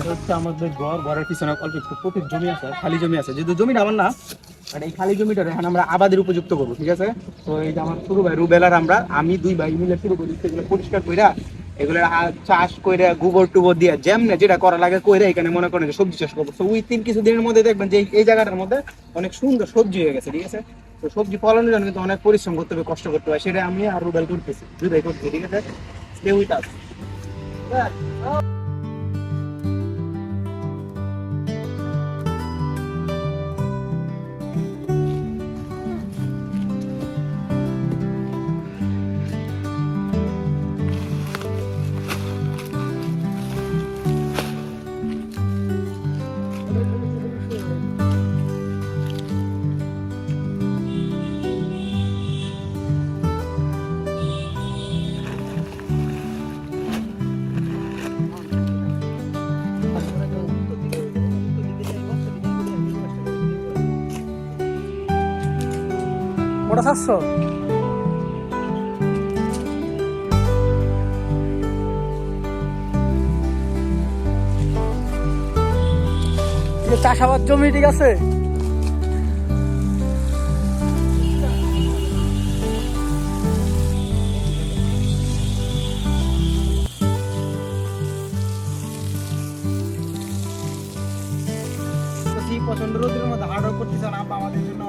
এটা হচ্ছে আমাদের ঘর, ঘরের পিছনে অল্প একটু প্রচুর জমি আছে, খালি জমি আছে। যেহেতু জমি আমার না আর এই খালি জমিটা এখন আমরা আবাদের উপযুক্ত করব, ঠিক আছে? তো এই যে আমার শুরু ভাই রুবেলার আমরা, আমি দুই ভাই মিলে শুরু করি, সেগুলো পরিষ্কার করে এগুলো চাষ কইরা গোবর টুবর দিয়ে যেমনে যেটা করা লাগে কইরা এখানে মনে করেন সবজি চাষ করব। তো ওই তিন কিছু দিনের মধ্যে দেখবেন যে এই- জায়গাটার মধ্যে অনেক সুন্দর সবজি হয়ে গেছে, ঠিক আছে? তো সবজি ফলানোর জন্য কিন্তু অনেক পরিশ্রম করতে হবে, কষ্ট করতে হয়। সেটা আমি আর রুবেল করতেছি দুই করতেছি, ঠিক আছে? Stay with us. ওটা সাতশো। চাষাবাদ জমি ঠিক আছে? প্রচণ্ড রোদের মধ্যে হার্ড ওয়ার্ক আর আব্বা আমাদের জন্য